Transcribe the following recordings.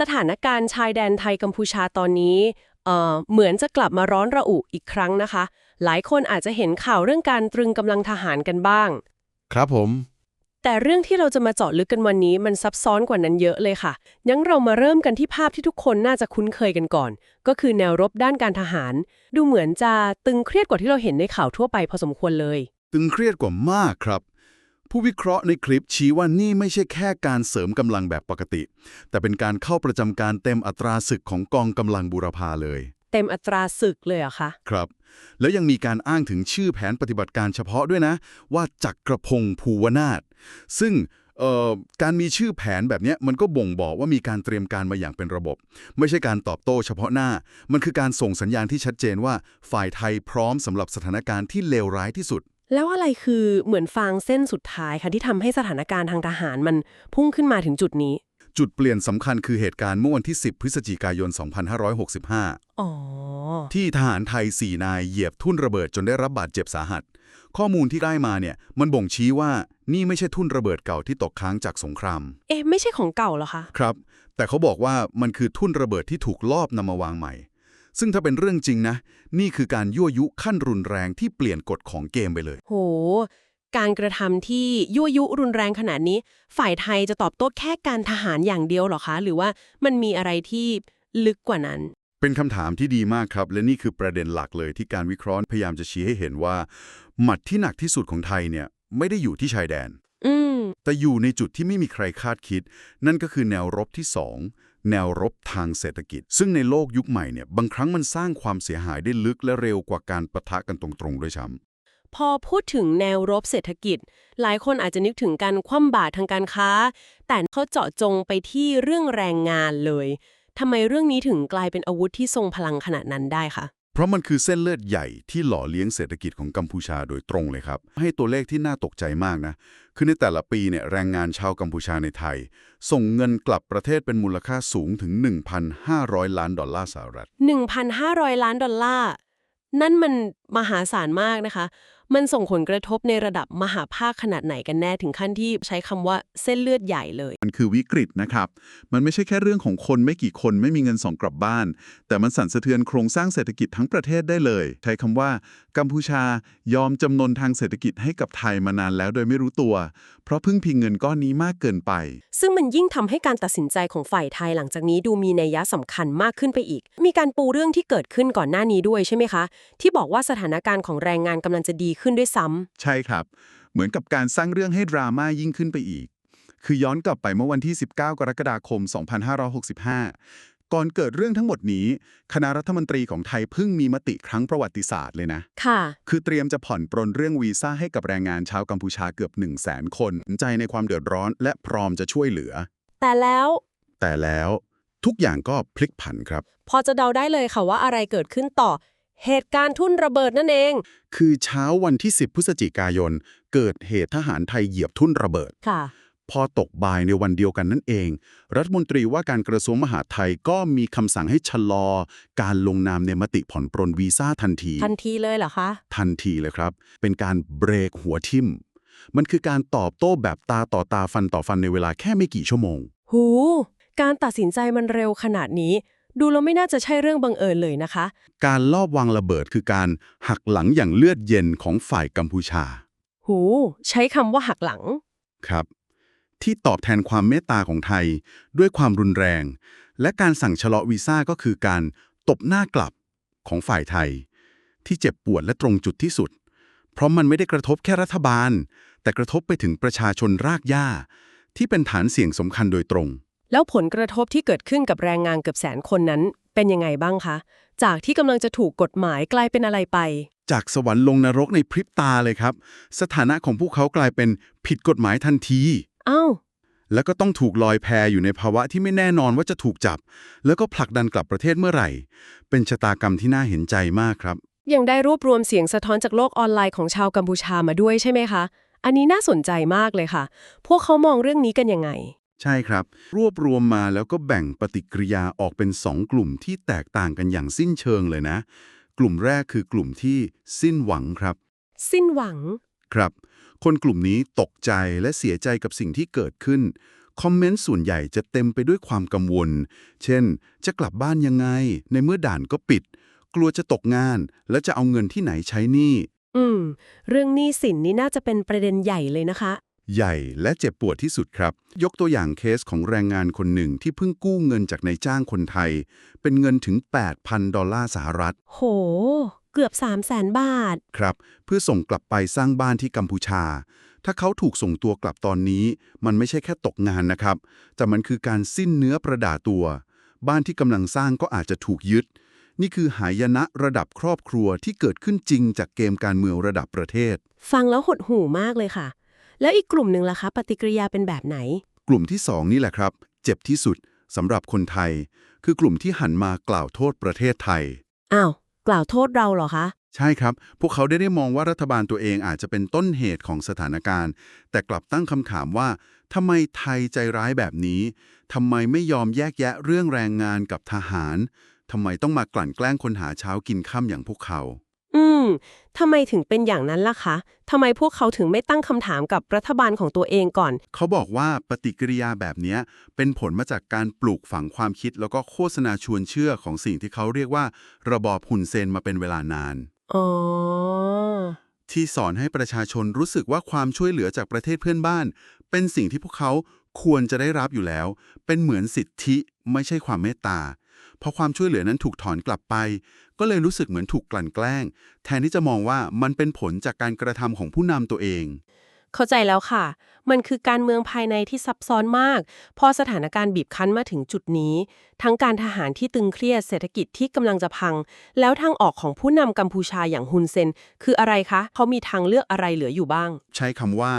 สถานการณ์ชายแดนไทยกัมพูชาตอนนี้เอ่อเหมือนจะกลับมาร้อนระอุอีกครั้งนะคะ หลายคนอาจจะเห็นข่าวเรื่องการตรึงกำลังทหารกันบ้าง ครับผม แต่เรื่องที่เราจะมาเจาะลึกกันวันนี้มันซับซ้อนกว่านั้นเยอะเลยค่ะงั้นเรามาเริ่มกันที่ภาพที่ทุกคนน่าจะคุ้นเคยกันก่อน ก็คือแนวรบด้านการทหาร ดูเหมือนจะตึงเครียดกว่าที่เราเห็นในข่าวทั่วไปพอสมควรเลย ตึงเครียดกว่ามากครับ ผู้วิเคราะห์ในคลิปชี้ว่านี่ไม่ใช่แค่การเสริมกำลังแบบปกติ แต่เป็นการเข้าประจำการเต็มอัตราศึกของกองกำลังบูรพาเลย เต็มอัตราศึกเลยเหรอะคะ ครับ แล้วยังมีการอ้างถึงชื่อแผนปฏิบัติการเฉพาะด้วยนะ ว่าจักรพงศ์ภูวนาถซึ่งเอ่อการมีชื่อแผนแบบเนี้ยมันก็บ่งบอกว่ามีการเตรียมการมาอย่างเป็นระบบ ไม่ใช่การตอบโต้เฉพาะหน้า มันคือการส่งสัญญาณที่ชัดเจนว่าฝ่ายไทยพร้อมสำหรับสถานการณ์ที่เลวร้ายที่สุด แล้วอะไรคือเหมือนฟางเส้นสุดท้ายค่ะที่ทำให้สถานการณ์ทางทหารมันพุ่งขึ้นมาถึงจุดนี้ จุดเปลี่ยนสำคัญคือเหตุการณ์เมื่อวันที่ 10 พฤศจิกายน 2565 อ๋อ ที่ทหารไทย 4 นายเหยียบทุ่นระเบิดจนได้รับบาดเจ็บสาหัส ข้อมูลที่ได้มาเนี่ยมันบ่งชี้ว่านี่ไม่ใช่ทุ่นระเบิดเก่าที่ตกค้างจากสงคราม เอ๊ะไม่ใช่ของเก่าเหรอคะ ครับ แต่เขาบอกว่ามันคือทุ่นระเบิดที่ถูกลอบนำมาวางใหม่ ซึ่งถ้าเป็นเรื่องจริงนะ นี่คือการยั่วยุขั้นรุนแรงที่เปลี่ยนกฎของเกมไปเลย โห การกระทำที่ยั่วยุรุนแรงขนาดนี้ ฝ่ายไทยจะตอบโต้แค่การทหารอย่างเดียวเหรอคะ หรือว่ามันมีอะไรที่ลึกกว่านั้น เป็นคำถามที่ดีมากครับ และนี่คือประเด็นหลักเลยที่การวิเคราะห์พยายามจะชี้ให้เห็นว่า หมัดที่หนักที่สุดของไทยเนี่ยไม่ได้อยู่ที่ชายแดนอืมแต่อยู่ในจุดที่ไม่มีใครคาดคิด นั่นก็คือแนวรบที่2 แนวรบทางเศรษฐกิจ ซึ่งในโลกยุคใหม่เนี่ยบางครั้งมันสร้างความเสียหายได้ลึกและเร็วกว่าการประทะกันตรงๆด้วยซ้ำพอพูดถึงแนวรบเศรษฐกิจ หลายคนอาจจะนึกถึงการคว่ำบาตรทางการค้า แต่เขาเจาะจงไปที่เรื่องแรงงานเลยทำไมเรื่องนี้ถึงกลายเป็นอาวุธที่ทรงพลังขนาดนั้นได้คะ ราะมันคือเส้นเลือดใหญ่ที่หล่อเลี้ยงเศรษฐกิจของกัมพูชาโดยตรงเลยครับ ให้ตัวเลขที่น่าตกใจมากนะ คือในแต่ละปีเนี่ยแรงงานชาวกัมพูชาในไทย ส่งเงินกลับประเทศเป็นมูลค่าสูงถึง 1,500 ล้านดอลลาร์สหรัฐ 1,500 ล้านดอลลาร์ นั่นมันมหาศาลมากนะคะ มันส่งผลกระทบในระดับมหาภาคขนาดไหนกันแน่ถึงขั้นที่ใช้คำว่าเส้นเลือดใหญ่เลย มันคือวิกฤตนะครับ มันไม่ใช่แค่เรื่องของคนไม่กี่คนไม่มีเงินส่งกลับบ้าน แต่มันสั่นสะเทือนโครงสร้างเศรษฐกิจทั้งประเทศได้เลย ใช้คำว่า กัมพูชายอมจำนนทางเศรษฐกิจให้กับไทยมานานแล้วโดยไม่รู้ตัว เพราะพึ่งพิงเงินก้อนนี้มากเกินไป ซึ่งมันยิ่งทำให้การตัดสินใจของฝ่ายไทยหลังจากนี้ดูมีนัยยะสำคัญมากขึ้นไปอีก มีการปูเรื่องที่เกิดขึ้นก่อนหน้านี้ด้วยใช่ไหมคะ ที่บอกว่าสถานการณ์ของแรงงานกำลังจะดีขึ้นด้วยซ้ำใช่ครับ เหมือนกับการสร้างเรื่องให้ดราม่ายิ่งขึ้นไปอีก คือย้อนกลับไปเมื่อวันที่ 19 กรกฎาคม 2565 ก่อนเกิดเรื่องทั้งหมดนี้ คณะรัฐมนตรีของไทยเพิ่งมีมติครั้งประวัติศาสตร์เลยนะ ค่ะ คือเตรียมจะผ่อนปรนเรื่องวีซ่าให้กับแรงงานชาวกัมพูชาเกือบ 1 0 0 0 0แสนคนสนใจในความเดือดร้อนและพร้อมจะช่วยเหลือ แต่แล้ว แต่แล้วทุกอย่างก็พลิกผันครับ พอจะเดาได้เลยค่ะว่าอะไรเกิดขึ้นต่อ เหตุการณ์ทุ่นระเบิดนั่นเอง คือเช้าวันที่ 10 พฤศจิกายน เกิดเหตุทหารไทยเหยียบทุ่นระเบิด ค่ะ พอตกบ่ายในวันเดียวกันนั่นเอง รัฐมนตรีว่าการกระทรวงมหาดไทยก็มีคำสั่งให้ชะลอ การลงนามในมติผ่อนปรนวีซ่าทันที ทันทีเลยเหรอคะ ทันทีเลยครับ เป็นการเบรกหัวทิ่ม มันคือการตอบโต้แบบตาต่อตาฟันต่อฟันในเวลาแค่ไม่กี่ชั่วโมง หู การตัดสินใจมันเร็วขนาดนี้ ดูแล้วไม่น่าจะใช่เรื่องบังเอิญเลยนะคะ การลอบวางระเบิดคือการหักหลังอย่างเลือดเย็นของฝ่ายกัมพูชา หู ใช้คำว่าหักหลัง ครับ ที่ตอบแทนความเมตตาของไทย ด้วยความรุนแรง และการสั่งชะลอวีซ่าก็คือการตบหน้ากลับของฝ่ายไทย ที่เจ็บปวดและตรงจุดที่สุด เพราะมันไม่ได้กระทบแค่รัฐบาล แต่กระทบไปถึงประชาชนรากหญ้า ที่เป็นฐานเสี่ยงสำคัญโดยตรง แล้วผลกระทบที่เกิดขึ้นกับแรงงานเกือบแสนคนนั้น เป็นยังไงบ้างคะ จากที่กำลังจะถูกกฎหมายกลายเป็นอะไรไป จากสวรรค์ลงนรกในพริบตาเลยครับ สถานะของพวกเขากลายเป็นผิดกฎหมายทันทีอ้าวแล้วก็ต้องถูกลอยแพอยู่ในภาวะที่ไม่แน่นอนว่าจะถูกจับ แล้วก็ผลักดันกลับประเทศเมื่อไหร่ เป็นชะตากรรมที่น่าเห็นใจมากครับ ยังได้รวบรวมเสียงสะท้อนจากโลกออนไลน์ของชาวกัมพูชามาด้วยใช่ไหมคะ อันนี้น่าสนใจมากเลยค่ะ พวกเขามองเรื่องนี้กันยังไง ใช่ครับ รวบรวมมาแล้วก็แบ่งปฏิกิริยาออกเป็นสองกลุ่มที่แตกต่างกันอย่างสิ้นเชิงเลยนะ กลุ่มแรกคือกลุ่มที่สิ้นหวังครับ สิ้นหวัง ครับ คนกลุ่มนี้ตกใจและเสียใจกับสิ่งที่เกิดขึ้น คอมเมนต์ส่วนใหญ่จะเต็มไปด้วยความกังวล เช่น จะกลับบ้านยังไง ในเมื่อด่านก็ปิด กลัวจะตกงาน แล้วจะเอาเงินที่ไหนใช้หนี้ อืม เรื่องหนี้สินนี่น่าจะเป็นประเด็นใหญ่เลยนะคะ ใหญ่และเจ็บปวดที่สุดครับ ยกตัวอย่างเคสของแรงงานคนหนึ่งที่เพิ่งกู้เงินจากนายจ้างคนไทย เป็นเงินถึง 8,000 ดอลลาร์สหรัฐ โห เกือบ 3 0 0แสนบาท ครับ เพื่อส่งกลับไปสร้างบ้านที่กัมพูชา ถ้าเขาถูกส่งตัวกลับตอนนี้ มันไม่ใช่แค่ตกงานนะครับ แต่มันคือการสิ้นเนื้อประดาตัว บ้านที่กำลังสร้างก็อาจจะถูกยึด นี่คือหายนะระดับครอบครัวที่เกิดขึ้นจริงจากเกมการเมืองระดับประเทศ ฟังแล้วหดหู่มากเลยค่ะ แล้วอีกกลุ่มหนึ่งล่ะคะ ปฏิกิริยาเป็นแบบไหน กลุ่มที่สองนี่แหละครับ เจ็บที่สุดสำหรับคนไทย คือกลุ่มที่หันมากล่าวโทษประเทศไทย อ้าว กล่าวโทษเราเหรอคะ ใช่ครับ พวกเขาได้ได้มองว่ารัฐบาลตัวเองอาจจะเป็นต้นเหตุของสถานการณ์ แต่กลับตั้งคำถามว่าทำไมไทยใจร้ายแบบนี้ทำไมไม่ยอมแยกแยะเรื่องแรงงานกับทหารทำไมต้องมากลั่นแกล้งคนหาเช้ากินค่ำอย่างพวกเขาอื มทำไมถึงเป็นอย่างนั้นล่ะคะทำไมพวกเขาถึงไม่ตั้งคำถามกับรัฐบาลของตัวเองก่อน เขาบอกว่าปฏิกิริยาแบบเนี้ยเป็นผลมาจากการปลูกฝังความคิดแล้วก็โฆษณาชวนเชื่อของสิ่งที่เขาเรียกว่า ระบอบหุ่นเซนมาเป็นเวลานาน อ๋อ ที่สอนให้ประชาชนรู้สึกว่าความช่วยเหลือจากประเทศเพื่อนบ้าน เป็นสิ่งที่พวกเขาควรจะได้รับอยู่แล้ว เป็นเหมือนสิทธิไม่ใช่ความเมตตาพอความช่วยเหลือนั้นถูกถอนกลับไป ก็เลยรู้สึกเหมือนถูกกลั่นแกล้ง แทนที่จะมองว่ามันเป็นผลจากการกระทำของผู้นำตัวเอง เข้าใจแล้วค่ะ มันคือการเมืองภายในที่ซับซ้อนมาก พอสถานการณ์บีบคั้นมาถึงจุดนี้ ทั้งการทหารที่ตึงเครียดเศรษฐกิจที่กำลังจะพัง แล้วทางออกของผู้นำกัมพูชาอย่างฮุนเซน คืออะไรคะ เขามีทางเลือกอะไรเหลืออยู่บ้าง ใช้คำว่า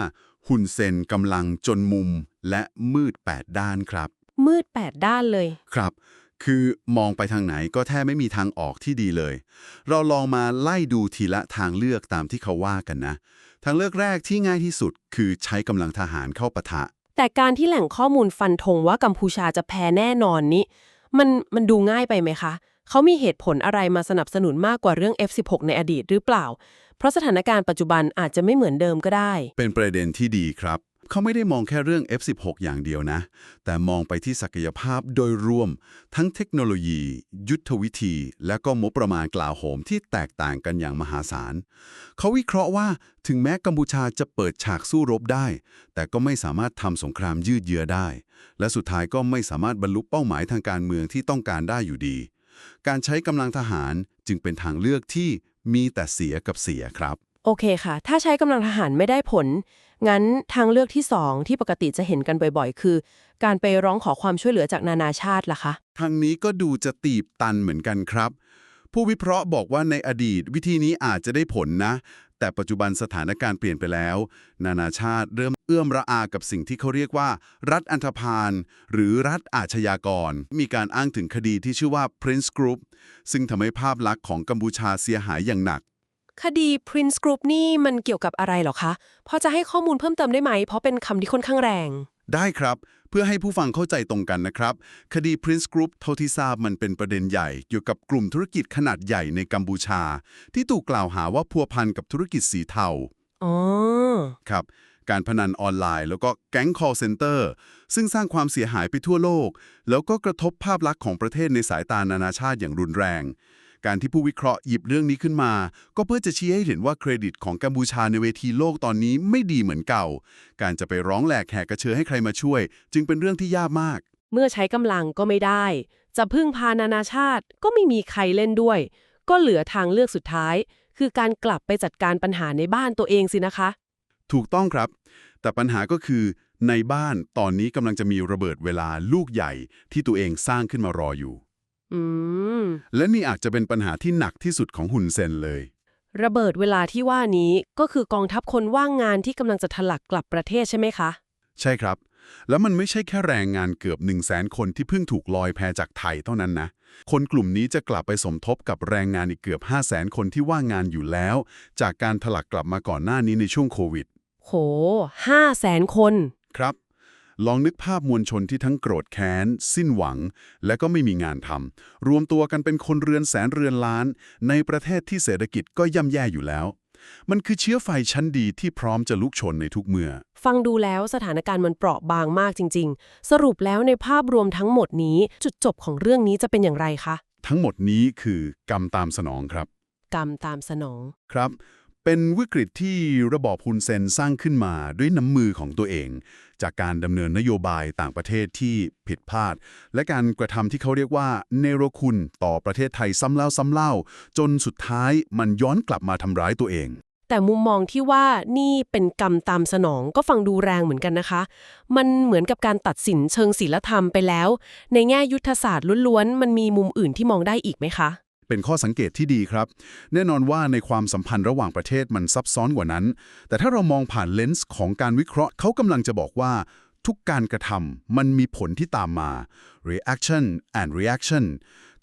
หุ่นเซนกำลังจนมุมและมืดแปดด้านครับ มืดแปดด้านเลย ครับ คือมองไปทางไหนก็แทบไม่มีทางออกที่ดีเลย เราลองมาไล่ดูทีละทางเลือกตามที่เขาว่ากันนะ ทางเลือกแรกที่ง่ายที่สุด คือใช้กำลังทหารเข้าปะทะ แต่การที่แหล่งข้อมูลฟันธงว่ากัมพูชาจะแพ้แน่นอนนี้ มันมันดูง่ายไปไหมคะ เขามีเหตุผลอะไรมาสนับสนุนมากกว่าเรื่อง F16 ในอดีตหรือเปล่า เพราะสถานการณ์ปัจจุบันอาจจะไม่เหมือนเดิมก็ได้ เป็นประเด็นที่ดีครับ เขาไม่ได้มองแค่เรื่อง F16 อย่างเดียวนะ แต่มองไปที่ศักยภาพโดยรวม ทั้งเทคโนโลยี ยุทธวิธี และก็งบประมาณกล่าวโหมที่แตกต่างกันอย่างมหาศาล เขาวิเคราะห์ว่าถึงแม้กัมพูชาจะเปิดฉากสู้รบได้ แต่ก็ไม่สามารถทำสงครามยืดเยื้อได้ และสุดท้ายก็ไม่สามารถบรรลุเป้าหมายทางการเมืองที่ต้องการได้อยู่ดี การใช้กำลังทหารจึงเป็นทางเลือกที่มีแต่เสียกับเสียครับ โอเคค่ะ ถ้าใช้กำลังทหารไม่ได้ผล งั้นทางเลือกที่สองที่ปกติจะเห็นกันบ่อยๆ คือ การไปร้องขอความช่วยเหลือจากนานาชาติล่ะคะ ทางนี้ก็ดูจะตีบตันเหมือนกันครับ ผู้วิเคราะห์บอกว่าในอดีตวิธีนี้อาจจะได้ผลนะ แต่ปัจจุบันสถานการณ์เปลี่ยนไปแล้ว นานาชาติเริ่มเอื้อมระอากับสิ่งที่เขาเรียกว่า รัฐอันธพาลหรือรัฐอาชญากร มีการอ้างถึงคดีที่ชื่อว่า Prince Group ซึ่งทำให้ภาพลักษณ์ของกัมพูชาเสียหายอย่างหนัก คดี Prince Group นี่มันเกี่ยวกับอะไรเหรอคะพอจะให้ข้อมูลเพิ่มเติมได้ไหม เพราะเป็นคำที่ค่อนข้างแรง ได้ครับ เพื่อให้ผู้ฟังเข้าใจตรงกันนะครับ คดี Prince Group เท่าที่ทราบมันเป็นประเด็นใหญ่เกี่ยวกับกลุ่มธุรกิจขนาดใหญ่ในกัมพูชา ที่ถูกกล่าวหาว่าพัวพันกับธุรกิจสีเทาอ๋อครับการพนันออนไลน์แล้วก็แก๊ง call center ซึ่งสร้างความเสียหายไปทั่วโลก แล้วก็กระทบภาพลักษณ์ของประเทศในสายตานานาชาติอย่างรุนแรง การที่ผู้วิเคราะห์หยิบเรื่องนี้ขึ้นมา ก็เพื่อจะชี้ให้เห็นว่าเครดิตของกัมพูชาในเวทีโลกตอนนี้ไม่ดีเหมือนเก่า การจะไปร้องแหลกแหกกระเชือให้ใครมาช่วย จึงเป็นเรื่องที่ยากมาก เมื่อใช้กำลังก็ไม่ได้ จะพึ่งพานานาชาติก็ไม่มีใครเล่นด้วย ก็เหลือทางเลือกสุดท้าย คือการกลับไปจัดการปัญหาในบ้านตัวเองสินะคะ ถูกต้องครับ แต่ปัญหาก็คือ ในบ้านตอนนี้กำลังจะมีระเบิดเวลาลูกใหญ่ที่ตัวเองสร้างขึ้นมารออยู่อืม และนี่อาจจะเป็นปัญหาที่หนักที่สุดของหุ่นเซนเลย ระเบิดเวลาที่ว่านี้ก็คือกองทัพคนว่างงานที่กำลังจะถลักกลับประเทศใช่ไหมคะ ใช่ครับ แล้วมันไม่ใช่แค่แรงงานเกือบ 1 0 0 0 0แสนคนที่เพิ่งถูกลอยแพจากไทยเท่านั้นนะ คนกลุ่มนี้จะกลับไปสมทบกับแรงงานอีกเกือบ 5 0 0แสนคนที่ว่างงานอยู่แล้ว จากการถลักกลับมาก่อนหน้านี้ในช่วงโควิด โหห้าแสนคน ครับ ลองนึกภาพมวลชนที่ทั้งโกรธแค้น สิ้นหวัง และก็ไม่มีงานทำรวมตัวกันเป็นคนเรือนแสนเรือนล้าน ในประเทศที่เศรษฐกิจก็ย่ำแย่อยู่แล้ว มันคือเชื้อไฟชั้นดีที่พร้อมจะลุกชนในทุกเมื่อ ฟังดูแล้วสถานการณ์มันเปราะบางมากจริง ๆ สรุปแล้วในภาพรวมทั้งหมดนี้จุดจบของเรื่องนี้จะเป็นอย่างไรคะ ทั้งหมดนี้คือกรรมตามสนองครับ กรรมตามสนอง ครับ เป็นวิกฤตที่ระบอบฮุนเซนสร้างขึ้นมาด้วยน้ำมือของตัวเอง จากการดำเนินนโยบายต่างประเทศที่ผิดพลาด และการกระทำที่เขาเรียกว่าเนโรคุณต่อประเทศไทยซ้ำแล้วซ้ำเล่า จนสุดท้ายมันย้อนกลับมาทำร้ายตัวเอง แต่มุมมองที่ว่านี่เป็นกรรมตามสนองก็ฟังดูแรงเหมือนกันนะคะ มันเหมือนกับการตัดสินเชิงศีลธรรมไปแล้ว ในแง่ยุทธศาสตร์ล้วนๆมันมีมุมอื่นที่มองได้อีกไหมคะ เป็นข้อสังเกตที่ดีครับ แน่นอนว่าในความสัมพันธ์ระหว่างประเทศมันซับซ้อนกว่านั้น แต่ถ้าเรามองผ่านเลนส์ของการวิเคราะห์เขากำลังจะบอกว่าทุกการกระทำมันมีผลที่ตามมา reaction and reaction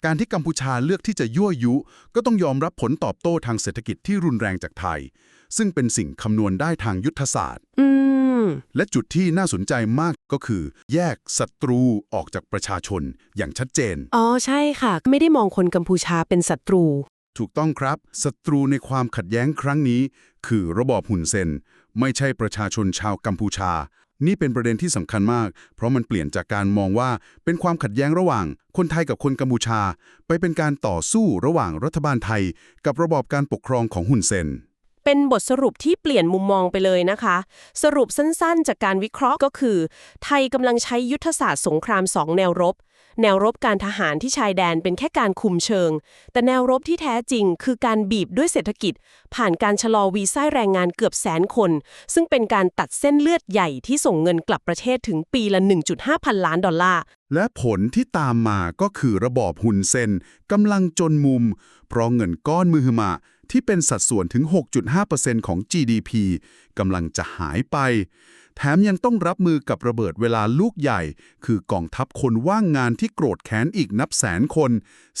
การที่กัมพูชาเลือกที่จะยั่วยุ ก็ต้องยอมรับผลตอบโต้ทางเศรษฐกิจที่รุนแรงจากไทย ซึ่งเป็นสิ่งคำนวณได้ทางยุทธศาสตร์ อืม และจุดที่น่าสนใจมากก็คือ แยกศัตรูออกจากประชาชนอย่างชัดเจน อ๋อใช่ค่ะ ไม่ได้มองคนกัมพูชาเป็นศัตรู ถูกต้องครับศัตรูในความขัดแย้งครั้งนี้ คือระบอบหุ่นเซนไม่ใช่ประชาชนชาวกัมพูชา นี่เป็นประเด็นที่สำคัญมาก เพราะมันเปลี่ยนจากการมองว่าเป็นความขัดแย้งระหว่าง คนไทยกับคนกัมพูชา ไปเป็นการต่อสู้ระหว่างรัฐบาลไทย กับระบอบการปกครองของหุ่นเซน เป็นบทสรุปที่เปลี่ยนมุมมองไปเลยนะคะ สรุปสั้นๆ จากการวิเคราะห์ก็คือ ไทยกำลังใช้ยุทธศาสตร์สงครามสองแนวรบ แนวรบการทหารที่ชายแดนเป็นแค่การคุมเชิง แต่แนวรบที่แท้จริง คือการบีบด้วยเศรษฐกิจ ผ่านการชะลอวีซ่าแรงงานเกือบแสนคน ซึ่งเป็นการตัดเส้นเลือดใหญ่ที่ส่งเงินกลับประเทศถึงปีละ 1.5 พันล้านดอลลาร์และผลที่ตามมาก็คือระบอบหุ่นเซนกำลังจนมุม เพราะเงินก้อนมือมา ที่เป็นสัดส่วนถึง 6.5%ของ GDP กำลังจะหายไป แถมยังต้องรับมือกับระเบิดเวลาลูกใหญ่ คือกองทัพคนว่างงานที่โกรธแค้นอีกนับแสนคน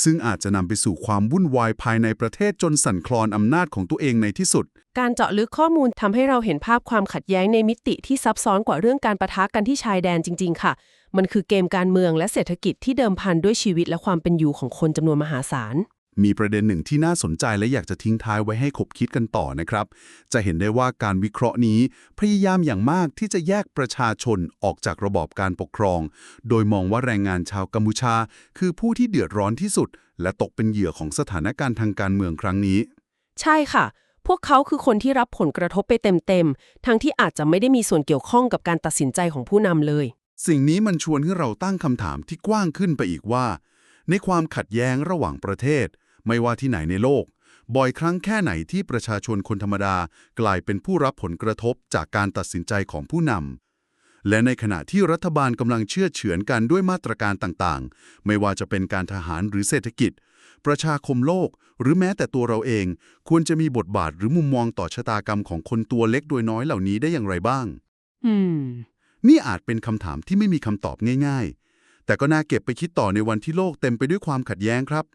ซึ่งอาจจะนำไปสู่ความวุ่นวายภายในประเทศจนสั่นคลอนอำนาจของตัวเองในที่สุด การเจาะลึกข้อมูลทำให้เราเห็นภาพความขัดแย้งในมิติที่ซับซ้อนกว่าเรื่องการประทะกันที่ชายแดนจริง ๆ ค่ะ มันคือเกมการเมืองและเศรษฐกิจที่เดิมพันด้วยชีวิตและความเป็นอยู่ของคนจำนวนมหาศาล มีประเด็นหนึ่งที่น่าสนใจและอยากจะทิ้งท้ายไว้ให้ขบคิดกันต่อนะครับ จะเห็นได้ว่าการวิเคราะห์นี้พยายามอย่างมากที่จะแยกประชาชนออกจากระบอบการปกครอง โดยมองว่าแรงงานชาวกัมพูชา คือผู้ที่เดือดร้อนที่สุด และตกเป็นเหยื่อของสถานการณ์ทางการเมืองครั้งนี้ ใช่ค่ะ พวกเขาคือคนที่รับผลกระทบไปเต็มๆ ทั้งที่อาจจะไม่ได้มีส่วนเกี่ยวข้องกับการตัดสินใจของผู้นำเลย สิ่งนี้มันชวนให้เราตั้งคำถามที่กว้างขึ้นไปอีกว่า ในความขัดแย้งระหว่างประเทศ ไม่ว่าที่ไหนในโลก บ่อยครั้งแค่ไหนที่ประชาชนคนธรรมดากลายเป็นผู้รับผลกระทบจากการตัดสินใจของผู้นำและในขณะที่รัฐบาลกำลังเชื่อเฉือนกันด้วยมาตรการต่างๆ ไม่ว่าจะเป็นการทหารหรือเศรษฐกิจ ประชาคมโลกหรือแม้แต่ตัวเราเอง ควรจะมีบทบาทหรือมุมมองต่อชะตากรรมของคนตัวเล็กโดยน้อยเหล่านี้ได้อย่างไรบ้าง อืม นี่อาจเป็นคำถามที่ไม่มีคำตอบง่าย ๆ แต่ก็น่าเก็บไปคิดต่อในวันที่โลกเต็มไปด้วยความขัดแย้งครับ